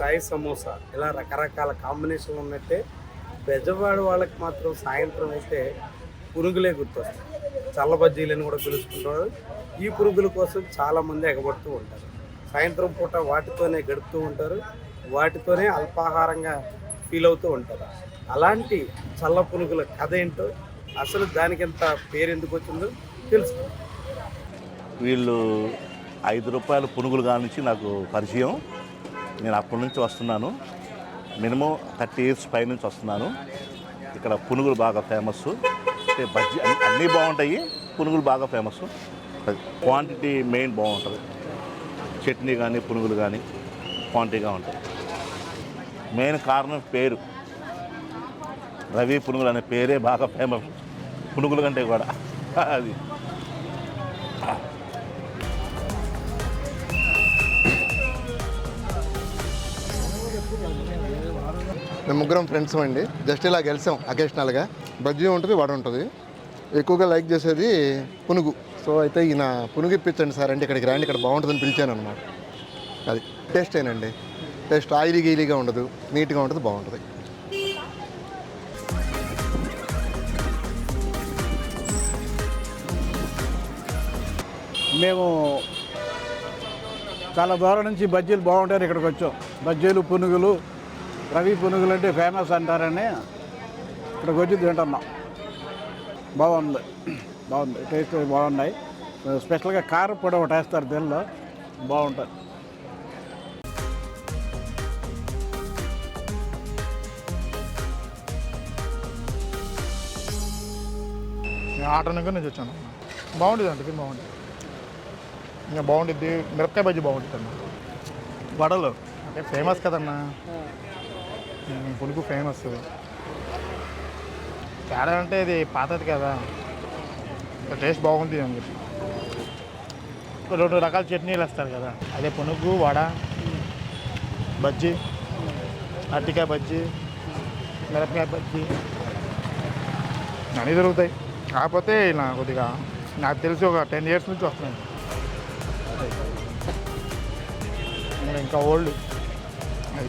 చాయ్ సమోసా ఇలా రకరకాల కాంబినేషన్లు ఉన్నట్టే బెజవాడ వాళ్ళకి మాత్రం సాయంత్రం అయితే పురుగులే గుర్తొస్తాయి. చల్ల బజ్జీలని కూడా పిలుచుకుంటారు. ఈ పురుగుల కోసం చాలామంది ఎగబడుతూ ఉంటారు. సాయంత్రం పూట వాటితోనే గడుపుతూ ఉంటారు. వాటితోనే అల్పాహారంగా ఫీల్ అవుతూ ఉంటారు. అలాంటి చల్ల పునుగుల కథ ఏంటో అసలు దానికి ఎంత పేరు ఎందుకు వచ్చిందో తెలుసుకో వీళ్ళు ఐదు రూపాయల పునుగులు కానించి నాకు పరిచయం. నేను అప్పటి నుంచి వస్తున్నాను. మినిమం థర్టీ ఇయర్స్ పై నుంచి వస్తున్నాను. ఇక్కడ పునుగులు బాగా ఫేమస్ అంటే బజ్జీ అన్ని- అన్నీ బాగుంటాయి. పునుగులు బాగా ఫేమస్ క్వాంటిటీ మెయిన్ బాగుంటుంది. చట్నీ కానీ పునుగులు కానీ క్వాంటిటీగా ఉంటాయి. మెయిన్ కారణం పేరు. రవి పునుగులు అనే పేరే బాగా ఫేమస్ పునుగుల కంటే కూడా. అది. మేము ముగ్గురం ఫ్రెండ్స్ అండి. జస్ట్ ఇలా గెలిచాం అకేషనల్గా బజ్జీ ఉంటుంది వడ ఉంటుంది. ఎక్కువగా లైక్ చేసేది పునుగు. సో అయితే ఈయన పునుగు ఇప్పించండి సార్ అంటే ఇక్కడికి రాండి ఇక్కడ బాగుంటుందని పిలిచాను అనమాట అది టేస్ట్ ఏనండి. టేస్ట్ ఆయిలీ గీలీగా ఉండదు నీట్గా ఉంటుంది బాగుంటుంది. మేము చాలా దూరం నుంచి బజ్జీలు బాగుంటారు ఇక్కడికి వచ్చాం. బజ్జీలు పునుగులు రవి పునుగులు అంటే ఫేమస్ అంటారని ఇక్కడికి వచ్చి తింటున్నాం. బాగుంది. బాగుంది. టేస్ట్ బాగున్నాయి. స్పెషల్గా కారం పొడి ఒకటి వేస్తారు దీనిలో. బాగుంటుంది. నేను ఆటో నుంచి నుంచి వచ్చాను. బాగుంటుంది అంటే బాగుంటుంది. ఇంకా బాగుంటుంది. మిరపకాయ బజ్జీ బాగుంటుంది అన్న. వడలు. అంటే ఫేమస్ కదన్నా. పులుపు ఫేమస్ తేడా అంటే ఇది పాతది కదా. టేస్ట్ బాగుంది అని చెప్పి. రెండు రకాల చట్నీలు వేస్తారు కదా. అదే పునుగు వడ బజ్జీ అరటికాయ బజ్జీ మిరపకాయ బజ్జీ. అన్నీ దొరుకుతాయి. కాకపోతే ఇలా కొద్దిగా నాకు తెలిసి ఒక టెన్ ఇయర్స్ నుంచి వస్తున్నాను ఇంకా ఓల్డ్ అది